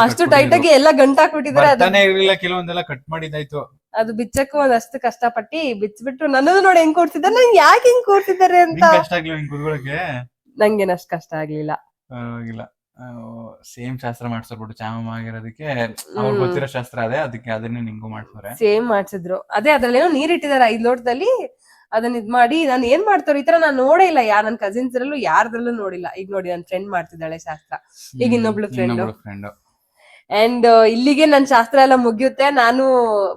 ಅಷ್ಟು ಟೈಟ್ ಆಗಿ ಎಲ್ಲ ಗಂಟಾಕ್ಬಿಟ್ಟಿದ್ರೆ ಕೆಲವೊಂದೆಲ್ಲ ಕಟ್ ಮಾಡಿದ್ದಾಯ್ತು. ಅದು ಬಿಚ್ಚಕ್ಕೂ ಒಂದಷ್ಟು ಕಷ್ಟಪಟ್ಟಿ ಬಿಚ್ಚಬಿಟ್ಟು ನನ್ನದು ನೋಡಿ ಹೆಂಗ್ ಕೂರ್ತಿದ್ದಾರೆ ನಂಗೆ ಯಾಕೆ ಹಿಂಗ್ ಕೂರ್ತಿದ್ದಾರೆ ಅಂತ? ಕಷ್ಟ ಆಗ್ಲಿಲ್ಲ ಕುತ್ಕೊಳಕ್ಕೆ? ನಂಗೇನ್ ಅಷ್ಟ್ ಕಷ್ಟ ಆಗ್ಲಿಲ್ಲ. ಪರವಾಗಿಲ್ಲ. ಸೇಮ್ ಶಾಸ್ತ್ರ ಮಾಡ್ಸೋರ್ಬಿಟ್ಟು ಚಾಮಮ್ಮ ಆಗಿರೋದಕ್ಕೆ ಅವ್ರು ಗೊತ್ತಿರೋ ಶಾಸ್ತ್ರ ಅದೇ ಅದಕ್ಕೆ ಅದನ್ನೇ ನಿಂಗೂ ಮಾಡ್ತಾರೆ ಸೇಮ್ ಮಾಡ್ಸಿದ್ರು. ಅದೇ ಅದ್ರಲ್ಲಿ ಏನೋ ನೀರ್ ಇಟ್ಟಿದ್ದಾರೆ ಐದ್ ಲೋಟದಲ್ಲಿ. ಅದನ್ನ ಇದ್ ಮಾಡಿ ನಾನು ಏನ್ ಮಾಡ್ತಾರೋ ಈ ತರ ನಾನು ನೋಡೇ ಇಲ್ಲ ಯಾರ ನನ್ನ ಕಸಿನ್ಸ್ ಅಲ್ಲೂ ಯಾರ್ದ್ರಲ್ಲೂ ನೋಡಿಲ್ಲ. ಈಗ ನೋಡಿ ನನ್ನ ಫ್ರೆಂಡ್ ಮಾಡ್ತಿದ್ದಾಳೆ ಶಾಸ್ತ್ರ. ಈಗ ಇನ್ನೊಬ್ಳು ಫ್ರೆಂಡ್ ಫ್ರೆಂಡ್ ಅಂಡ್ ಇಲ್ಲಿಗೆ ನನ್ನ ಶಾಸ್ತ್ರ ಎಲ್ಲ ಮುಗಿಯುತ್ತೆ. ನಾನು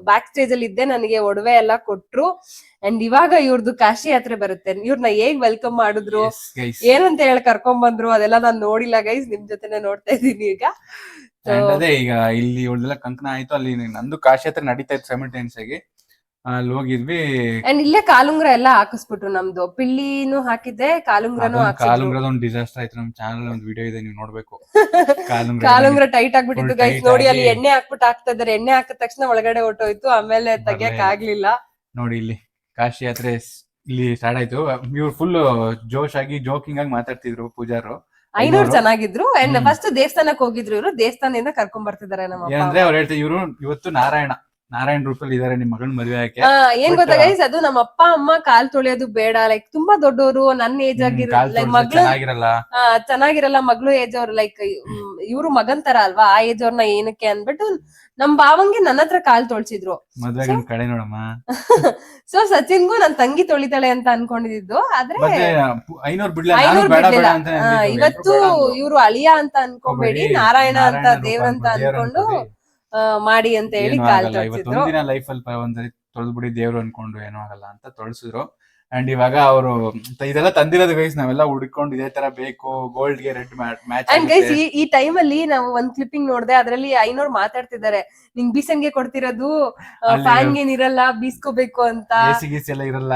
ಬ್ಯಾಕ್ ಸ್ಟೇಜ್ ಅಲ್ಲಿ ಇದ್ದೆ. ನನಗೆ ಒಡವೆ ಎಲ್ಲ ಕೊಟ್ರು. ಅಂಡ್ ಇವಾಗ ಇವ್ರದ್ದು ಕಾಶಿ ಯಾತ್ರೆ ಬರುತ್ತೆ. ಇವ್ರನ್ನ ಹೇಗ್ ವೆಲ್ಕಮ್ ಮಾಡಿದ್ರು? ಏನಂತ ಹೇಳಿ ಕರ್ಕೊಂಡ್ ಬಂದ್ರು ಅದೆಲ್ಲ ನಾನ್ ನೋಡಿಲ್ಲ ಗೈಸ್ ನಿಮ್ ಜೊತೆನೆ ನೋಡ್ತಾ ಇದ್ದೀನಿ ಈಗ. ಅದೇ ಈಗ ಇಲ್ಲಿ ಉಳ್ದೆಲ್ಲ ಕಂಕಣ ಆಯ್ತು. ಅಲ್ಲಿ ನಂದು ಕಾಶಿ ಹತ್ರ ನಡೀತಾ ಇತ್ತು ಸೆಮಿಟೆನ್ಸ್ ಆಗಿ. ಅಲ್ಲಿ ಹೋಗಿದ್ವಿ. ಅಂಡ್ ಇಲ್ಲೇ ಕಾಲುಂಗ್ರ ಎಲ್ಲ ಹಾಕಿಸ್ಬಿಟ್ರು ನಮ್ದು. ಪಿಳ್ಳಿನೂ ಹಾಕಿದ್ದೆ ಕಾಲುಂಗ್ರನು ಕಾಲುಂಗ್ರದ ಒಂದು ಡಿಸಾಸ್ಟರ್ ಆಯ್ತು. ನಮ್ ಚಾನಲ್ ಒಂದು ವಿಡಿಯೋ ಇದೆ ನೀವು ನೋಡ್ಬೇಕು. ಕಾಲುಂಗ್ರ ಕಾಲುಂಗ್ರ ಟೈಟ್ ಆಗ್ಬಿಟ್ಟಿತ್ತು ಗೈಸ್ ನೋಡಿ ಅಲ್ಲಿ ಎಣ್ಣೆ ಹಾಕ್ಬಿಟ್ಟು ಹಾಕ್ತಾ ಇದಾರೆ ಎಣ್ಣೆ ಹಾಕಿದ ತಕ್ಷಣ ಒಳಗಡೆ ಹೊಟ್ಟೋಯ್ತು ಆಮೇಲೆ ತೆಗಿಯಕ್ ಆಗ್ಲಿಲ್ಲ ನೋಡಿ ಇಲ್ಲಿ ಕಾಶಿ ಯಾತ್ರೆ ಇಲ್ಲಿ ಸ್ಟಾರ್ಟ್ ಆಯ್ತು. ಇವ್ರು ಫುಲ್ ಜೋಶ್ ಆಗಿ ಜೋಕಿಂಗ್ ಆಗಿ ಮಾತಾಡ್ತಿದ್ರು ಪೂಜಾರು. ಐನೂರು? ಚೆನ್ನಾಗಿದ್ರು. ಅಂಡ್ ಫಸ್ಟ್ ದೇವಸ್ಥಾನಕ್ಕೆ ಹೋಗಿದ್ರು ಇವರು. ದೇವಸ್ಥಾನದಿಂದ ಕರ್ಕೊಂಡ್ ನಮ್ಮ ಅಪ್ಪ ಏನಂದ್ರೆ ಅವ್ರು ಹೇಳ್ತಾರೆ ಇವರು ಇವತ್ತು ನಾರಾಯಣ. ನಾರಾಯಣ ರೂಪಲ್ಲಿ ಇದಾರೆ ನಿಮ್ ಮಗನ್ ಮದುವೆ ಏನ್ ಗೊತ್ತಾ ಗೈಸ್ ಅದು ನಮ್ಮ ಅಪ್ಪ ಅಮ್ಮ ಕಾಲ್ ತೊಳೆಯೋದು ಬೇಡ. ಲೈಕ್ ತುಂಬಾ ದೊಡ್ಡವರು ನನ್ನ ಏಜ್ ಆಗಿರಲ್ಲ ಮಗ್ಳು ಚೆನ್ನಾಗಿರಲ್ಲ. ಮಗಳು ಏಜ್ ಅವ್ರು. ಲೈಕ್ ಇವ್ರು ಮಗನ್ ತರ ಅಲ್ವಾ? ಆ ಏಜ್ ಅವ್ರನ್ನ ಏನಕ್ಕೆ ಅನ್ಬಿಟ್ಟು ನಮ್ ಬಾವಂಗೆ ನನ್ನ ಹತ್ರ ಕಾಲ್ ತೊಳ್ಸಿದ್ರು. ಕಡೆ ನೋಡಮ್ಮ. ಸೊ ಸಚಿನ್ಗೂ ನನ್ ತಂಗಿ ತೊಳಿತಾಳೆ ಅಂತ ಅನ್ಕೊಂಡಿದ್ದು. ಆದ್ರೆ ಅಂತ ಇವತ್ತು ಇವ್ರು ಅಳಿಯ ಅಂತ ಅನ್ಕೊಬೇಡಿ. ನಾರಾಯಣ ಅಂತ ದೇವ್ರಂತ ಅನ್ಕೊಂಡು ಆ, ಮಾಡಿ ಅಂತ ಹೇಳಿ ಕಾಲ್ ಇವತ್ತು ತೊಳ್ಸಿದ್ರು ಒಂದಿನ ಲೈಫ್ ಅಲ್ಲಿ ಒಂದ್ಸರಿ ತೊಳೆದ್ಬಿಡಿ ದೇವ್ರು ಅನ್ಕೊಂಡು ಏನೂ ಆಗಲ್ಲ ಅಂತ ತೊಳ್ಸಿದ್ರು. ಅಂಡ್ ಇವಾಗ ಅವರು ಇದೆಲ್ಲ ತಂದಿರೋದು ಗೈಸ್ ನಾವೆಲ್ಲ ಹುಡ್ಕೊಂಡು ಇದೇ ತರ ಬೇಕು ಗೋಲ್ಡ್ಗೆ ರೆಡ್ ಮ್ಯಾಚ್ ಅಂಡ್ ಗೈಸ್ ಈ ಈ ಟೈಮ್ ಅಲ್ಲಿ ನಾವು ಒಂದ್ ಕ್ಲಿಪ್ಪಿಂಗ್ ನೋಡ್ದೆ ಅದ್ರಲ್ಲಿ ಐನೋರ್ ಮಾತಾಡ್ತಿದ್ದಾರೆ. ನಿಂಗ್ ಬೀಸನ್ಗೆ ಕೊಡ್ತಿರೋದು ಅಲ್ಲಿ- ಫ್ಯಾನ್ ಇರಲ್ಲ ಬೀಸ್ಕೋಬೇಕು ಅಂತ. ಎಸಿ ಗಿಸಿ ಎಲ್ಲ ಇರಲ್ಲ.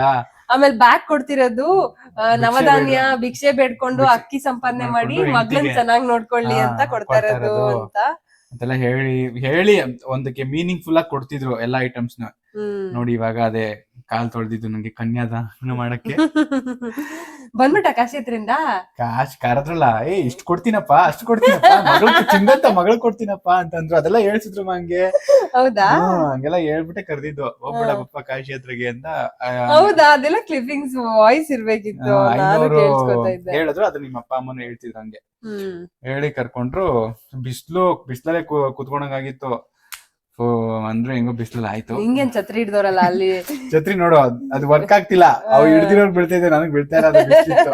ಆಮೇಲೆ ಬ್ಯಾಗ್ ಕೊಡ್ತಿರೋದು ಆ, ನವಧಾನ್ಯ ಬೇಡ. ಭಿಕ್ಷೆ ಬೇಡ್ಕೊಂಡು ಭಿಕ್ಷೆ ಅಕ್ಕಿ ಸಂಪಾದನೆ ಮಾಡಿ ಮಾಡ್ಕೊಂಡು ಮಗ್ಳನ್ ಹೆಂಡ್ತಿಗೆ. ಚೆನ್ನಾಗ್ ನೋಡ್ಕೊಳ್ಳಿ ಹಾ, ಅಂತ ಕೊಡ್ತಾ ಕೊಡ್ತಾ ಇರೋದು ಇರೋದು. ಅಂತ. ಅಂತೆಲ್ಲ ಹೇಳಿ ಹೇಳಿ ಒಂದಕ್ಕೆ ಮೀನಿಂಗ್ ಫುಲ್ ಆಗಿ ಕೊಡ್ತಿದ್ರು ಎಲ್ಲಾ ಐಟಮ್ಸ್ನ ನೋಡಿ ಇವಾಗ ಅದೇ ಕಾಲ್ ತೊಳೆದಿದ್ದು ನಂಗೆ ಕನ್ಯಾದಾನ ಮಾಡಕ್ಕೆ. ಬಂದ್ಬಿಟ್ಟ ಕಾಶಿ ಹತ್ರಿಂದ ಕಾಶ್ ಕರದ್ರಲ್ಲ ಏ ಇಷ್ಟು ಕೊಡ್ತೀನಪ್ಪ ಅಷ್ಟು ಕೊಡ್ತೀನಪ್ಪ ಮಗಳು ಚಿಂಗಂತ ಮಗಳು ಕೊಡ್ತೀನಪ್ಪ ಅಂತಂದ್ರು ಅದೆಲ್ಲ ಹೇಳ್ಸಿದ್ರು ಹಂಗೆ ಹೌದಾ? ಹಂಗೆಲ್ಲ ಹೇಳ್ಬಿಟ್ಟೆ ಕರೆದಿದ್ದು. ಹೋಗ್ಬೇಡ. ಪಪ್ಪ ಕಾಶಿ ಹತ್ರಗೆ ಅಂತ ಹೌದಾ? ಅದೆಲ್ಲ ಕ್ಲಿಪ್ಪಿಂಗ್ಸ್ ವಾಯ್ಸ್ ಇರ್ಬೇಕಿತ್ತು. ಹೇಳಿದ್ರು ಅದು ನಿಮ್ಮ ಅಪ್ಪ ಅಮ್ಮನ ಹೇಳ್ತಿದ್ರು ಹಂಗೆ. ಹೇಳಿ ಕರ್ಕೊಂಡ್ರು ಬಿಸ್ಲು ಬಿಸ್ಲಲ್ಲೇ ಕುತ್ಕೊಂಡಂಗಾಗಿತ್ತು. ಸೊ ಅಂದ್ರೆ ಹೆಂಗೋ ಬಿಸಿಲಲ್ಲಿ ಆಯ್ತು. ಹಿಂಗೇನ್ ಛತ್ರಿ ಹಿಡ್ದವ್ರಲ್ಲ ಅಲ್ಲಿ? ಛತ್ರಿ ನೋಡು ಅದ್- ವರ್ಕ್ ಆಗ್ತಿಲ್ಲ. ಅವ್ ಹಿಡ್ದಿರೋರು ಬೀಳ್ತಾ ಇದೆ ನನಗ್ ಬೀಳ್ತಾ ಇರೋದು.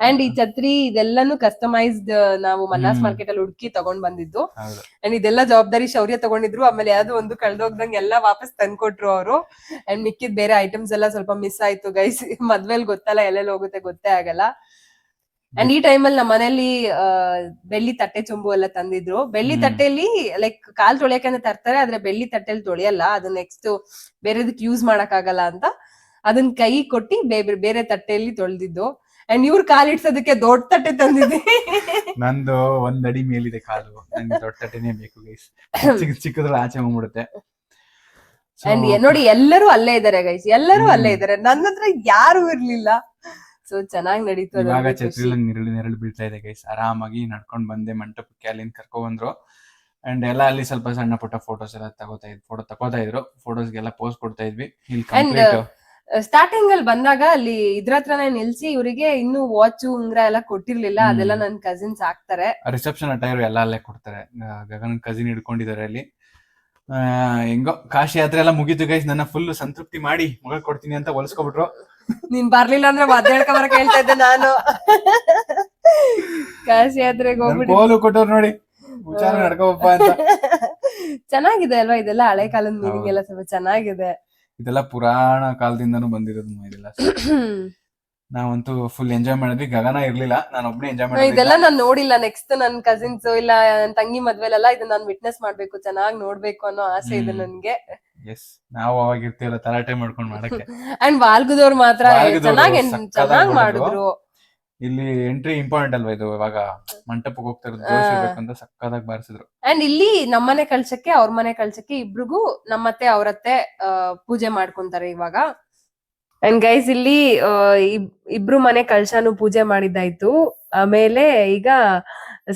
ಅಂಡ್ ಈ ಛತ್ರಿ ಇದೆಲ್ಲಾನು ಕಸ್ಟಮೈಸ್ಡ್ ನಾವು ಮನ್ನಾಸ್ ಮಾರ್ಕೆಟ್ ಅಲ್ಲಿ ಹುಡುಕಿ ತಗೊಂಡ್ ಬಂದಿದ್ದು. ಅಂಡ್ ಇದೆಲ್ಲ ಜವಾಬ್ದಾರಿ ಶೌರ್ಯ ತಗೊಂಡಿದ್ರು. ಆಮೇಲೆ ಯಾವ್ದೋ ಒಂದು ಕಳ್ದೋಗ್ದಂಗೆ ಎಲ್ಲಾ ವಾಪಸ್ ತಂದ್ಕೊಟ್ರು ಅವರು. ಅಂಡ್ ಮಿಕ್ಕಿದ್ ಬೇರೆ ಐಟಮ್ಸ್ ಎಲ್ಲ ಸ್ವಲ್ಪ ಮಿಸ್ ಆಯ್ತು ಗೈಸ್ ಮದ್ವೆಲ್ ಗೊತ್ತಲ್ಲ ಎಲ್ಲೆಲ್ಲಿ ಹೋಗುತ್ತೆ ಗೊತ್ತೇ ಆಗಲ್ಲ. ಅಂಡ್ ಈ ಟೈಮಲ್ಲಿ ನಮ್ಮ ಮನೇಲಿ ಬೆಳ್ಳಿ ತಟ್ಟೆ ಚೊಂಬು ಎಲ್ಲ ತಂದಿದ್ರು. ಬೆಳ್ಳಿ ತಟ್ಟೆಯಲ್ಲಿ ತಟ್ಟೆಲಿ ಲೈಕ್ ಕಾಲ್ ತೊಳೆಯಕಂದ್ರೆ ತರ್ತಾರೆ ಆದ್ರೆ ಬೆಳ್ಳಿ ತಟ್ಟೆಲಿ ತೊಳೆಯಲ್ಲ. ಅದನ್ನ ನೆಕ್ಸ್ಟ್ ಬೇರೆದಕ್ಕೆ ಯೂಸ್ ಮಾಡಕ್ ಆಗಲ್ಲ ಅಂತ ಅದನ್ನ ಕೈ ಕೊಟ್ಟಿ ಬೇರೆ ಬೇರೆ ತಟ್ಟೆಯಲ್ಲಿ ತೊಳೆದಿದ್ದು. ಅಂಡ್ ಇವ್ರ ಕಾಲ್ ಇಡ್ಸೋದಕ್ಕೆ ದೊಡ್ಡ ತಟ್ಟೆ ತಂದಿದೆ ನಂದು ಒಂದ್ ಅಡಿ ಮೇಲಿದೆ ಕಾಲು. ನಂಗೆ ದೊಡ್ಡ ತಟ್ಟೆನೇ ಬೇಕು ಗೈಸ್ ಚಿಕ್ಕ ಚಿಕ್ಕದ್ರಲ್ಲಿ ಆಚೆ ಹೋಗ್ಬಿಡುತ್ತೆ. ಅಂಡ್ ನೋಡಿ ಎಲ್ಲರೂ ಅಲ್ಲೇ ಇದಾರೆ ಗೈಸ್ ಎಲ್ಲರೂ ಅಲ್ಲೇ ಇದಾರೆ. ನನ್ನ ಹತ್ರ ಯಾರು ಇರ್ಲಿಲ್ಲ. ಸೊ ಚೆನ್ನಾಗಿ ನಡೀತು ಇವಾಗ ಖುಷಿ. ನೆರಳು ನೆರಳು ಬೀಳ್ತಾ ಇದೆ ಗೈಸ್ ಆರಾಮಾಗಿ ನಡ್ಕೊಂಡ್ ಬಂದೆ ಮಂಟಪಕ್ಕೆ ಅಲ್ಲಿಂದ ಕರ್ಕೊಂಡ್ ಬಂದ್ರು ಅಂಡ್ ಎಲ್ಲ ಅಲ್ಲಿ ಸ್ವಲ್ಪ ಸಣ್ಣ ಪುಟ್ಟ ಫೋಟೋಸ್ ಎಲ್ಲ ತಗೋತಾ ಇದ್ ಫೋಟೋ ತಗೋತಾ ಇದ್ರು. ಫೋಟೋಸ್ಗೆಲ್ಲ ಪೋಸ್ಟ್ ಕೊಡ್ತಾ ಇದ್ವಿ. ಇಲ್ಲಿ ಕಂಪ್ಲೀಟ್ ಸ್ಟಾರ್ಟಿಂಗ್ ಅಲ್ಲಿ ಬಂದಾಗ ಅಲ್ಲಿ ಇದ್ರ ಹತ್ರನೇ ನಿಲ್ಸಿ ಇವರಿಗೆ ಇನ್ನು ವಾಚ್ ಉಂಗ್ರ ಎಲ್ಲ ಕೊಟ್ಟಿರ್ಲಿಲ್ಲ. ಅದೆಲ್ಲ ನನ್ ಕಸಿನ್ಸ್ ಹಾಕ್ತಾರೆ. ರಿಸೆಪ್ಷನ್ ಅಟೈರ್ ಎಲ್ಲ ಅಲ್ಲೇ ಕೊಡ್ತಾರೆ. ಗಗನ್ ಕಸಿನ್ ಹಿಡ್ಕೊಂಡಿದ್ದಾರೆ ಅಲ್ಲಿ. ಹೆಂಗೋ ಕಾಶಿ ಯಾತ್ರೆ ಎಲ್ಲ ಮುಗೀತು ಗೈಸ್ ನನ್ನ ಫುಲ್ ಸಂತೃಪ್ತಿ ಮಾಡಿ ಮಗಳು ಕೊಡ್ತೀನಿ ಅಂತ ಹೊಲ್ಸ್ಕೊಬಿಟ್ರು. ನೀನ್ ಬರ್ಲಿಲ್ಲ ಅಂದ್ರೆ ಮದ್ದೆ ಹೇಳ್ಕ ಬರಕ್ ಹೇಳ್ತಾ ಇದ್ದೆ ನಾನು. ಕಾಶಿ ಯಾತ್ರೆಗೆ ಹೋಗ್ಬಿಟ್ಟು ಕೋಲು ಕೊಟ್ಟವ್ರು ನೋಡಿ. ಹುಷಾರ ನಡ್ಕೋಪ್ಪ ಅಂತ. ಚೆನ್ನಾಗಿದೆ ಅಲ್ವಾ ಇದೆಲ್ಲ? ಹಳೆ ಕಾಲದ ಮೀನಿಂಗ್. ಎಲ್ಲ ಸ್ವಲ್ಪ ಚೆನ್ನಾಗಿದೆ. ಇದೆಲ್ಲ ಪುರಾಣ ಕಾಲದಿಂದನೂ ಬಂದಿರೋದು ಇದೆಲ್ಲ ನಾವಂತೂ ಫುಲ್ ಎಂಜಾಯ್ ಮಾಡಿದ್ವಿ. ಗಗನ ಇರ್ಲಿಲ್ಲ. ನಾನು ಒಬ್ಬನೇ ಎಂಜಾಯ್ ಇದೆಲ್ಲ ನಾನು ನೋಡಿಲ್ಲ. ನೆಕ್ಸ್ಟ್ ನನ್ನ ಕಸಿನ್ಸ್ ಇಲ್ಲ ನನ್ನ ತಂಗಿ ಮದ್ವೆಲೆಲ್ಲ ಇದನ್ನ ನಾನು ವಿಟ್ನೆಸ್ ಮಾಡ್ಬೇಕು. ಚೆನ್ನಾಗಿ ನೋಡ್ಬೇಕು ಅನ್ನೋ ಆಸೆ ಇದೆ ನನಗೆ. ಎಸ್ ನಾವು ಅವಾಗ ಇರ್ತೀವಲ್ಲ ತಲಾಟೆ ಮಾಡ್ಕೊಂಡು ಮಾಡಕ್ಕೆ. ಅಂಡ್ ವಾಲ್ಗುದವ್ರು ಮಾತ್ರ ಚೆನ್ನಾಗಿ ಚೆನ್ನಾಗಿ ಮಾಡಿದ್ರು. ಇಲ್ಲಿ ಎಂಟ್ರಿ ಇಂಪಾರ್ಟೆಂಟ್ ಅಲ್ವಾ ಇದು? ಇವಾಗ ಮಂಟಪಕ್ಕೆ ಹೋಗ್ತಾ ಇರೋದು ಇರಬೇಕು ಸಕ್ಕದಾಗಿ ಬಾರಿಸಿದ್ರು. ಅಂಡ್ ಇಲ್ಲಿ ನಮ್ಮನೆ ಕಳ್ಸಕ್ಕೆ ಅವ್ರ ಮನೆ ಕಳ್ಸಕ್ಕೆ ಇಬ್ರಿಗೂ ನಮ್ಮತ್ತೆ ಅವರತ್ತೆ ಪೂಜೆ ಮಾಡ್ಕೊಂತಾರೆ ಇವಾಗ. ಅಂಡ್ ಗೈಸ್ ಇಲ್ಲಿ ಇಬ್ರು ಮನೆ ಕಳಶಾನು ಪೂಜೆ ಮಾಡಿದ್ದಾಯ್ತು. ಆಮೇಲೆ ಈಗ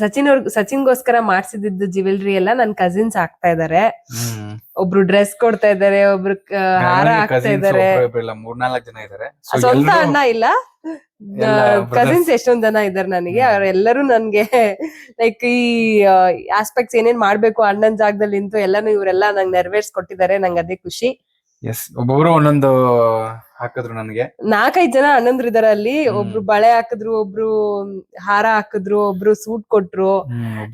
ಸಚಿನ್ ಅವ್ರ ಸಚಿನ್ಗೋಸ್ಕರ ಮಾಡ್ಸಿದ್ದು ಜ್ಯುವೆಲ್ರಿ ಎಲ್ಲ ನನ್ ಕಸಿನ್ಸ್ ಹಾಕ್ತಾ ಇದಾರೆ. ಒಬ್ರು ಡ್ರೆಸ್ ಕೊಡ್ತಾ ಇದಾರೆ ಒಬ್ರು ಹಾರ ಹಾಕ್ತಾ ಇದಾರೆ. ಮೂರ್ನಾಲ್ಕು ಜನ ಇದಾರೆ. ಸ್ವಂತ ಅಣ್ಣ ಇಲ್ಲ. ಕಸಿನ್ಸ್ ಎಷ್ಟೊಂದ್ ಜನ ಇದಾರೆ ನನಗೆ. ಅವ್ರೆಲ್ಲರೂ ನನ್ಗೆ ಲೈಕ್ ಈ ಆಸ್ಪೆಕ್ಟ್ಸ್ ಏನೇನ್ ಮಾಡ್ಬೇಕು ಅಣ್ಣನ್ ಜಾಗದಲ್ಲಿ ನಿಂತು ಎಲ್ಲಾನು ಇವರೆಲ್ಲ ನಂಗೆ ನೆರವೇರ್ಸ್ ಕೊಟ್ಟಿದ್ದಾರೆ ನಂಗೆ ಅದೇ ಖುಷಿ. ಎಸ್ ಒಬ್ಬೊಬ್ರು ಒಂದೊಂದು ಹಾಕಿದ್ರು ನನಗೆ. ನಾಲ್ಕೈದು ಜನ ಅಣ್ಣಂದ್ರು ಇದಾರೆ ಅಲ್ಲಿ. ಒಬ್ರು ಬಳೆ ಹಾಕಿದ್ರು ಒಬ್ರು ಹಾರ ಹಾಕಿದ್ರು ಒಬ್ರು ಸೂಟ್ ಕೊಟ್ರು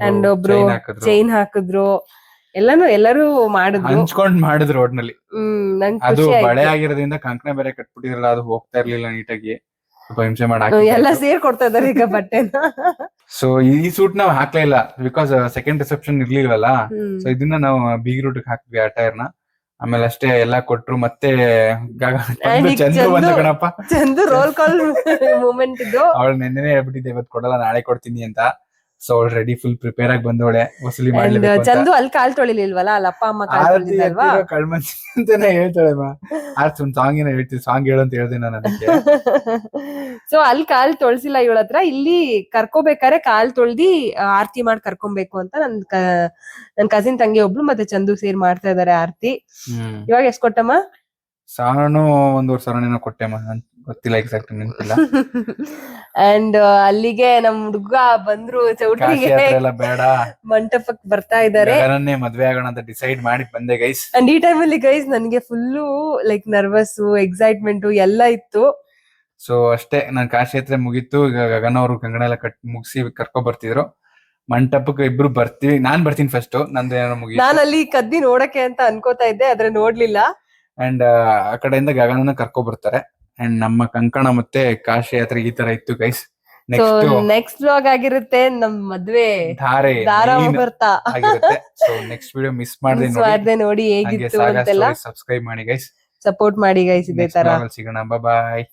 ಅಂಡ್ ಒಬ್ರು ಚೈನ್ ಹಾಕಿದ್ರು. ಎಲ್ಲಾನು ಎಲ್ಲರೂ ಮಾಡಿದ್ರು. ಹಂಚ್ಕೊಂಡ್ ಮಾಡಿದ್ರು ಒಟ್ನಲ್ಲಿ. ನಲ್ಲಿ ಅದು ಬಳೆ ಆಗಿರೋದ್ರಿಂದ ಕಂಕಣ ಬೇರೆ ಕಟ್ಬಿಟ್ಟಿರಲ್ಲ ಅದು ಹೋಗ್ತಾ ಇರ್ಲಿಲ್ಲ ನೀಟಾಗಿ. ಸ್ವಲ್ಪ ಹಿಂಸೆ ಮಾಡಿ ಎಲ್ಲ ಸೇರ್ ಕೊಡ್ತಾ ಇದಾರೆ ಈಗ ಬಟ್ಟೆನ. ಸೊ ಈ ಸೂಟ್ ನಾವು ಹಾಕ್ಲೇ ಇಲ್ಲ ಬಿಕಾಸ್ ಸೆಕೆಂಡ್ ರಿಸೆಪ್ಷನ್ ಇರ್ಲಿಲ್ವಲ್ಲ. ಸೊ ಇದನ್ನ ನಾವು ಬೀಗ್ ರೂಟ್ ಹಾಕ್ವಿ ಆ ಟೈರ್ನ ಆಮೇಲೆ ಅಷ್ಟೇ ಎಲ್ಲಾ ಕೊಟ್ರು ಮತ್ತೆ ಗ- And ಈಗ ಚಂದು ಬಂದ ಚಂದು- ಕಣಪ್ಪ. ಚಂದು ರೋಲ್ ಕಾಲ್ ಮೂಮೆಂಟ್ ಇದು. ಅವಳು ನಿನ್ನೆ ಹೇಳ್ಬಿಟ್ಟಿದ್ದೆ ಇವತ್ತು ಕೊಡಲ್ಲ ನಾಳೆ ಕೊಡ್ತೀನಿ ಅಂತ. ಸೊ ಅವಳು ರೆಡಿ ಫುಲ್ ಪ್ರಿಪೇರ್ ಆಗಿ ಬಂದವಳೆ. ವಸೂಲಿ ಮಾಡ್ಲಿಕ್ಕೆ ಚಂದು ಅಲ್ಲಿ ಕಾಲ್ ತೊಳಿಲಿಲ್ವಲ್ಲ ಅಲ್ಲಿ ಅಪ್ಪ ಅಮ್ಮ ಕಾಲ್ ಎತ್ತಿರೋ ಕಳ್ಮನ್ಸಿ ಅಂತಾನೆ ಹೇಳ್ತಾಳೆ ಮಾ ಆರ್ತಿ ಒಂದ್ ಸಾಂಗ್ ಏನೋ ಹೇಳ್ತೀವಿ ಸಾಂಗ್ ಹೇಳು ಅಂತ ಹೇಳ್ದೆ ನಾನು ಅದಕ್ಕೆ. ಸೊ ಅಲ್ಲಿ ಕಾಲ್ ತೊಳ್ಸಿಲ್ಲ ಇವಳ ಹತ್ರ. ಇಲ್ಲಿ ಕರ್ಕೋಬೇಕಾರೆ ಕಾಲ್ ತೊಳ್ದಿ ಆರತಿ ಮಾಡಿ ಕರ್ಕೊಬೇಕು ಅಂತ ನನ್ ನನ್ ಕಸಿನ್ ತಂಗಿ ಒಬ್ಳು ಮತ್ತೆ ಚಂದು ಸೇರ್ ಮಾಡ್ತಾ ಇದಾರೆ ಆರ್ತಿ. ಇವಾಗ ಎಷ್ಟ್ ಕೊಟ್ಟಮ್ಮ? ಸಾರನು ಒಂದೂವರೆ ಸಾವಿರ ಕೊಟ್ಟೆಮ್ಮ. ಕೊಟ್ಟೆ ನನ್ ಗೊತ್ತಿಲ್ಲ ಎಕ್ಸಾಕ್ಟ್ ನೆನಪಿಲ್ಲ ಅಂಡ್ ಅಲ್ಲಿಗೆ ನಮ್ ಹುಡುಗ ಬಂದ್ರು ಚೌಟ್ರಿಗೆ ಎಲ್ಲ ಬೇಡ. ಮಂಟಪಕ್ ಬರ್ತಾ ಇದಾರೆ. ನನ್ನೇ ಮದ್ವೆ ಆಗೋಣ ಅಂತ ಡಿಸೈಡ್ ಮಾಡಿ ಬಂದೆ ಗೈಸ್ ಅಂಡ್ ಈ ಟೈಮ್ ಅಲ್ಲಿ ಗೈಸ್ ನನ್ಗೆ ಫುಲ್ಲು ಲೈಕ್ ನರ್ವಸ್ ಎಕ್ಸೈಟ್ಮೆಂಟ್ ಎಲ್ಲ ಇತ್ತು. ಸೊ ಅಷ್ಟೇ ನಾನ್ ಕಾಶಿ ಹತ್ರ ಮುಗೀತು. ಈಗ ಗಗನ ಅವರು ಕಂಗಣ ಎಲ್ಲ ಕಟ್ ಮುಗಿಸಿ ಕರ್ಕೊ ಬರ್ತಿದ್ರು. ಮಂಟಪಕ್ಕೆ ಇಬ್ರು ಬರ್ತೀವಿ. ನಾನ್ ಬರ್ತೀನಿ ಫಸ್ಟ್ ನಂದು ಏನೋ ಮುಗಿ ನಾನು ಅಲ್ಲಿ ಕದ್ದಿ ನೋಡಕ್ಕೆ ಅಂತ ಅನ್ಕೋತಾ ಇದ್ದೆ ಆದ್ರೆ ನೋಡ್ಲಿಲ್ಲ. ಅಂಡ್ ಆ ಕಡೆಯಿಂದ ಗಗನನ ಕರ್ಕೊ ಬರ್ತಾರೆ. ಅಂಡ್ ನಮ್ಮ ಕಂಕಣ ಮತ್ತೆ ಕಾಶಿ ಯಾತ್ರೆ ಈ ತರ ಇತ್ತು guys so next next vlog ಆಗಿರುತ್ತೆ ನಮ್ ಮದ್ವೆ. ಧಾರೆ ದಾರ main ಬರ್ತಾ ಆಗಿರುತ್ತೆ. ಸೊ ನೆಕ್ಸ್ಟ್ ವಿಡಿಯೋ ಮಿಸ್ ಮಾಡದೆ ನೋಡಿ. ಹೇಗಿತ್ತು ಅಂತೆಲ್ಲ. ಸಬ್ಸ್ಕ್ರೈಬ್ ಮಾಡಿ ಗೈಸ್ ಸಪೋರ್ಟ್ ಮಾಡಿ ಗೈಸ್ ಇದೇ ತರ. ಸಿಗೋಣ. ಬಾಯ್